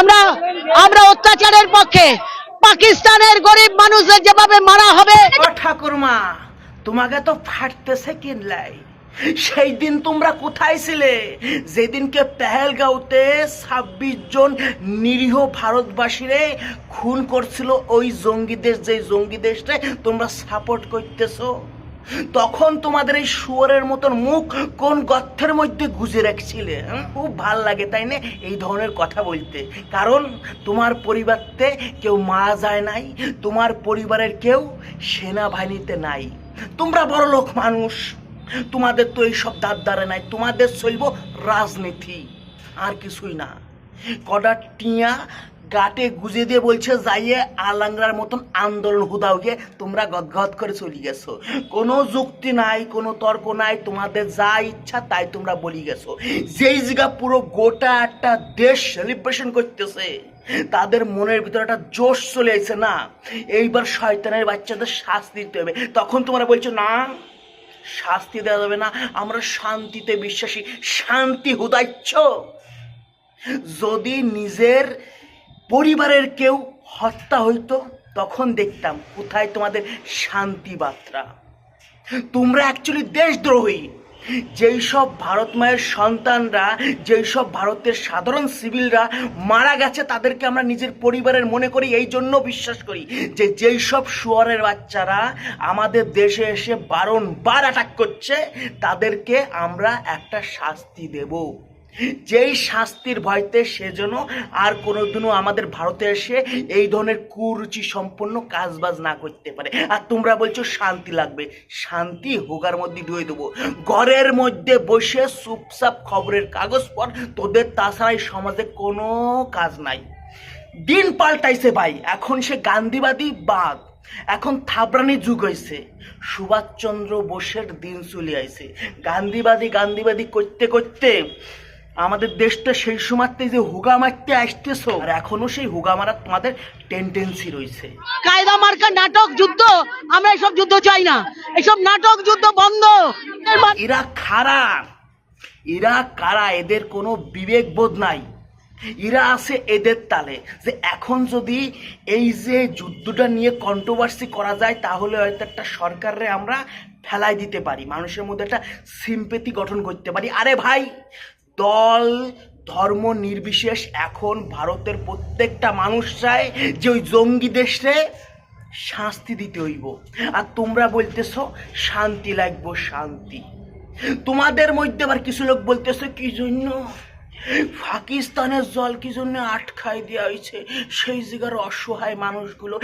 আমরা আমরা অত্যাচারের পক্ষে পাকিস্তানের গরিব মানুষদের যেভাবে মারা হবে। ঠাকুরমা, তোমাকে তো ফাটতেছে কিনলাই। সেই দিন তোমরা কোথায় ছিলে? যেদিনকে পেহেলগাঁওতে ছাব্বিশ জন নিরীহ ভারতবাসীরে খুন করছিল ওই জঙ্গি দেশ যে জঙ্গি দেশটা তোমরা সাপোর্ট করতেছো। তখন তোমাদের এই শুয়োরের মতন মুখ কোন গর্তের মধ্যে গুজে রাখছিলে? খুব ভালো লাগে, তাই না? এই ধরনের কথা বলতে। কারণ তোমার পরিবারতে কেউ মারা যায় নাই, তোমার পরিবারের কেউ সেনাবাহিনীতে নাই। তোমরা বড় লোক মানুষ। তোমাদের তো এইসব দাঁত দাঁড়ে নাই, তোমাদের চলব রাজনীতি। আর কিছুই না। কটা টিয়া গাটে গুজে দিয়ে বলছে, যাইয়ে আলাংরার মতন আন্দোলন হুদাউকে তোমরা গদগদ করে চলে গেছো। কোনো যুক্তি নাই, কোনো তর্ক নাই, তোমাদের যা ইচ্ছা তাই তোমরা বলি গেছো। যেই জায়গা পুরো গোটা একটা দেশ সেলিব্রেশন করতেছে, তাদের মনের ভিতরে একটা জোশ চলে এসেছে না? এইবার শয়তানের বাচ্চাদের শাস্তি দিতে হবে। তখন তোমরা বলছো, না, শাস্তি দেওয়া যাবে না। আমরা শান্তিতে বিশ্বাসী, শান্তি হুদাইচ্ছ যদি নিজের পরিবারের কেউ হত্যা হইতো, তখন দেখতাম কোথায় তোমাদের শান্তি বার্তা তোমরা অ্যাকচুয়ালি দেশদ্রোহী। যেই সব ভারত মায়ের সন্তানরা, যেই সব ভারতের সাধারণ সিভিলরা মারা গেছে, তাদেরকে আমরা নিজের পরিবারের মনে করি, এই জন্য বিশ্বাস করি যে যেই সব শুয়ারের বাচ্চারা আমাদের দেশে এসে বারংবার অ্যাটাক করছে, তাদেরকে আমরা একটা শাস্তি দেব। যেই শাস্তির ভয়তে সেজন্য আর কোনোদিনও আমাদের ভারতে এসে এই ধরনের কুরুচি সম্পন্ন কাজবাজ না করতে পারে। আর তোমরা বলছো শান্তি লাগবে। শান্তি হোগার মধ্যে ধুয়ে দেবো। ঘরের মধ্যে বসে চুপচাপ খবরের কাগজ পর তোদের তাছাড়া সমাজে কোনো কাজ নাই। দিন পাল্টাইছে ভাই। এখন সে গান্ধীবাদী বাদ। এখন থাবরানি যুগ হয়েছে সুভাষচন্দ্র বোসের দিন চলে আইছে। গান্ধীবাদী গান্ধীবাদী করতে করতে আমাদের দেশটা সেই সময়তে যে হুগা মারতে আসতেছো আর এখনও সেই হুগা মারার তোমাদের টেন্ডেন্সি রয়েছে। কায়দা মার্কা নাটক যুদ্ধ আমরা এসব যুদ্ধ চাই না। এসব নাটক যুদ্ধ বন্ধ। এরা খারা। এরা কারা এদের কোনো বিবেক বোধ নাই। এরা আছে এদের তালে। যে এখন যদি এই যে যুদ্ধটা নিয়ে কন্ট্রোভার্সি করা যায় তাহলে হয়তো একটা সরকারে আমরা ফেলাই দিতে পারি। মানুষের মধ্যে একটা সিম্পেতি গঠন করতে পারি। আরে ভাই দল, ধর্ম নির্বিশেষ এখন ভারতের প্রত্যেকটা মানুষ চায় যে ওই জঙ্গি দেশে শাস্তি দিতে হইব। আর তোমরা বলতেছো, শান্তি লাগবো, শান্তি। তোমাদের মধ্যে আবার কিছু লোক বলতেছে, কি জন্য? পাকিস্তানের জল কি জন্য আটকাই দেওয়া হয়েছে? সেই জায়গার অসহায় মানুষগুলো।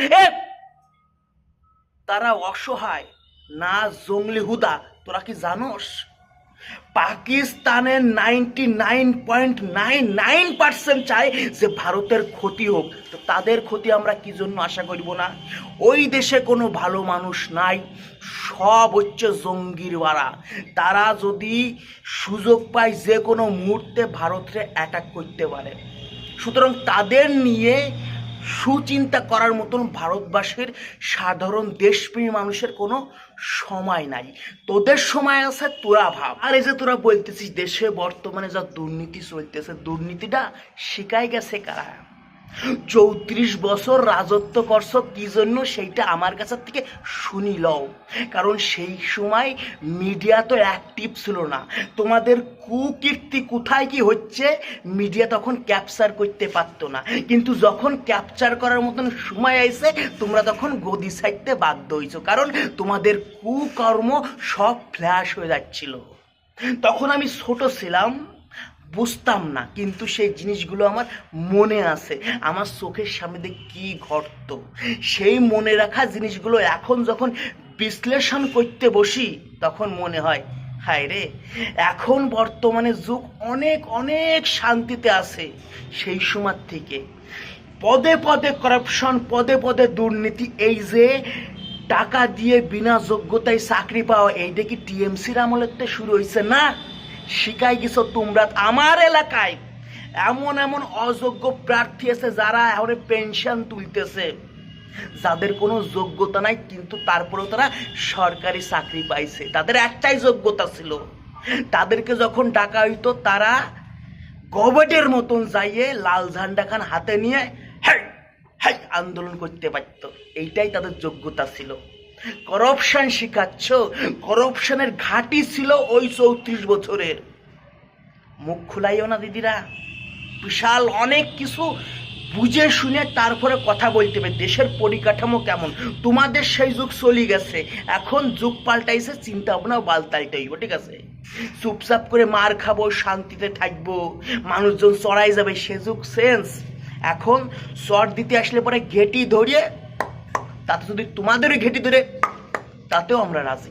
তারা অসহায়, না জঙ্গলি হুদা। তোরা কি জানোস? পাকিস্তানের ninety nine point nine nine percent চায় যে ভারতের ক্ষতি হোক। তো তাদের ক্ষতি আমরা কি জন্য আশা করব না? ওই দেশে কোনো ভালো মানুষ নাই, সব হচ্ছে জঙ্গির তারা যদি সুযোগ পায় যে কোনো মুহূর্তে ভারতরে অ্যাটাক করতে পারে। সুতরাং তাদের নিয়ে সুচিন্তা করার মতন ভারতবাসীর সাধারণ দেশপ্রেমী মানুষের কোনো সময় নাই। তোদের সময় আছে, তোরা ভাব। আর এই যে তোরা বলতেছিস, দেশে বর্তমানে যা দুর্নীতি চলতেছে, দুর্নীতিটা শিখাই গেছে কারা? চৌত্রিশ বছর রাজত্ব করছ, কি জন্য সেইটা আমার কাছে থেকে শুনি লও। কারণ সেই সময় মিডিয়া তো অ্যাক্টিভ ছিল না। তোমাদের কুকীর্তি কোথায় কি হচ্ছে, মিডিয়া তখন ক্যাপচার করতে পারতো না। কিন্তু যখন ক্যাপচার করার মতন সময় আইছে, তোমরা তখন গদি সাইডতে বাধ্য হইছো। কারণ তোমাদের কুকর্ম সব ফ্ল্যাশ হয়ে যাচ্ছিল। তখন আমি ছোট ছিলাম বুঝতাম না, কিন্তু সেই জিনিসগুলো আমার মনে আছে। আমার চোখের সামনে কি ঘটত? সেই মনে রাখা জিনিসগুলো এখন যখন বিশ্লেষণ করতে বসি, তখন মনে হয়, হায় রে, এখন বর্তমানে যুগ অনেক অনেক শান্তিতে আছে। সেই সময় থেকে পদে পদে করাপশন পদে পদে দুর্নীতি, এই যে টাকা দিয়ে বিনা যোগ্যতায় চাকরি পাওয়া, এইটা কি টিএমসির আমলেতে শুরু হয়েছে না? শিখাই গেছো তোমরা আমার এলাকায়। এমন এমন অযোগ্য প্রার্থী আছে যারা এখন পেনশন তুলতেছে। যাদের কোনো যোগ্যতা নাই, কিন্তু তারপরেও তারা সরকারি চাকরি পাইছে। তাদের একটাই যোগ্যতা ছিল। তাদেরকে যখন ডাকা হইতো, তারা গবেটের মতন যাইয়ে লাল ঝান্ডা খান হাতে নিয়ে হ্যাঁ হ্যাঁ আন্দোলন করতে পারত। এইটাই তাদের যোগ্যতা ছিল। করপশন শিখাচ্ছ। করপশনের ঘাটি ছিল ওই চৌত্রিশ বছরের। মুখ খুলাইও না দিদিরা। বিশাল অনেক কিছু বুঝে শুনে তারপরে কথা বলতে হবে। দেশের পরিকাঠামো কেমন? তোমাদের সেই যুগ চলে গেছে। এখন যুগ পাল্টাইছে, চিন্তা ভাবনাও পাল্টাইতে হইব, ঠিক আছে? চুপচাপ করে মার খাব, শান্তিতে থাকব। মানুষজন চড়াই যাবে, সে যুগ সেন্স এখন চট দিতে আসলে পরে ঘেটি ধরিয়ে, তাতে যদি তোমাদেরই ঘেটি ধরে তাতেও আমরা রাজি।